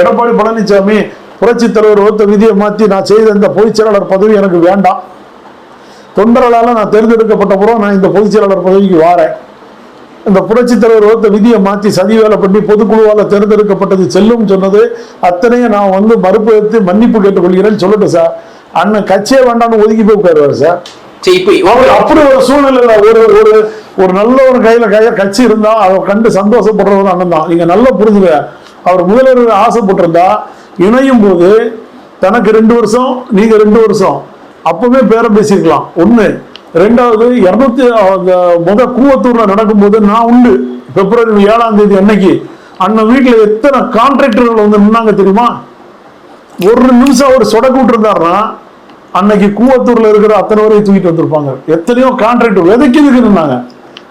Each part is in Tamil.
எடப்பாடி பழனிசாமி புரட்சி தலைவர் ஒத்த விதியை மாற்றி நான் செய்த இந்த பொதுச் செயலாளர் பதவி எனக்கு வேண்டாம். தொண்டர்களால் நான் தேர்ந்தெடுக்கப்பட்ட பிறகு நான் இந்த பொதுச் செயலாளர் பதவிக்கு வாரேன். இந்த புரட்சி தலைவர் ஒத்த விதியை மாற்றி சதி வேலை பண்ணி பொதுக்குழுவால் தேர்ந்தெடுக்கப்பட்டது செல்லும் சொன்னது அத்தனையும் நான் வந்து மறுப்பு மன்னிப்பு கேட்டுக்கொள்கிறேன்னு சொல்லட்டும் சார். அண்ணன் கட்சியே வேண்டாம்னு ஒதுக்கி போய் உட்காருவார் சார். சரி இப்போ அவர் அப்படி ஒரு சூழ்நிலையில ஒரு ஒரு ஒரு நல்ல ஒரு கையில கையில கட்சி இருந்தா அதை கண்டு சந்தோஷப்படுறவர் அண்ணன் தான். நீங்க நல்லா புரிஞ்சுங்க அவர் முதல்வர் ஆசைப்பட்டிருந்தா இணையும் போது தனக்கு ரெண்டு வருஷம் நீங்கள் ரெண்டு வருஷம். அப்போவே பேரம் பேசியிருக்கலாம். ஒன்று ரெண்டாவது இரநூத்தி அந்த முத கூவத்தூரில் நடக்கும்போது நான் உண்டு. பிப்ரவரி ஏழாம் தேதி அன்னைக்கு. அண்ணன் வீட்டில் எத்தனை கான்ட்ராக்டர்கள் வந்து நின்னாங்க தெரியுமா? ஒரு நிமிஷம் அவர் சொடக்கு விட்டுருந்தாருன்னா அன்னைக்கு கூவத்தூரில் இருக்கிற அத்தனை வரையும் தூக்கிட்டு வந்திருப்பாங்க. எத்தனையோ கான்ட்ராக்ட் விதைக்கிறதுக்கு நின்னாங்க?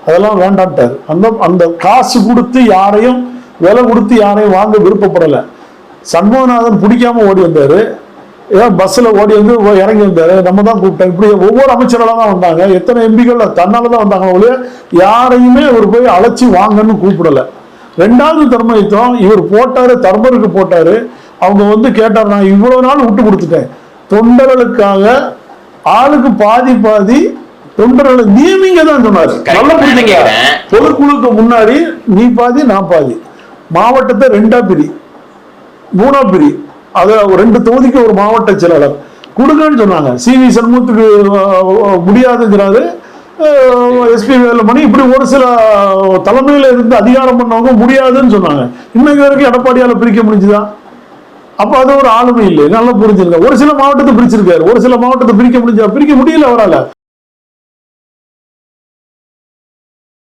அதெல்லாம் வேண்டான்ட்டார். அந்த அந்த காசு கொடுத்து யாரையும் விலை கொடுத்து யாரையும் வாங்க விருப்பப்படல. சண்முகநாதன் பிடிக்காம ஓடி வந்தாரு. ஏன் பஸ்ஸில் ஓடி வந்து இறங்கி வந்தாரு. நம்ம தான் கூப்பிட்டோம். இப்படி ஒவ்வொரு அமைச்சரெல்லாம் தான் வந்தாங்க. எத்தனை எம்பிகள் தன்னால தான் வந்தாங்க ஒழிய யாரையுமே அவர் போய் அழைச்சி வாங்கன்னு கூப்பிடல. ரெண்டாவது தர்மயுத்தம் இவர் போட்டாரு தர்மருக்கு போட்டாரு. அவங்க வந்து கேட்டார் நான் இவ்வளவு நாள் விட்டு கொடுத்துட்டேன். தொண்டர்களுக்காக ஆளுக்கு பாதி பாதி தொண்டர்களை நியமிங்க தான் சொன்னாரு. பொதுக்குழுக்கு முன்னாடி நீ பாதி நான் பாதி. மாவட்டத்தை ரெண்டா பிரி. மூணா பிரி. அது ஒரு ரெண்டு தொகுதிக்கு ஒரு மாவட்ட செயலாளர். கொடுங்கன்னு சொன்னாங்க. சி வி சண்முகத்துக்கு முடியாதுங்கிறாரு. எஸ்பி வேலுமணி இப்படி ஒரு சில தலைமையில் இருந்து அதிகாரம் பண்ணவங்க முடியாதுன்னு சொன்னாங்க. இன்னைக்கு வரைக்கும் எடப்பாடியால் பிரிக்க முடிஞ்சுதா? அப்போ அது ஒரு ஆளுமை இல்லை நல்லா புரிஞ்சிருக்க ஒரு சில மாவட்டத்தை பிரிச்சிருக்காரு. ஒரு சில மாவட்டத்தை பிரிக்க முடிஞ்சா பிரிக்க முடியல அவரால்.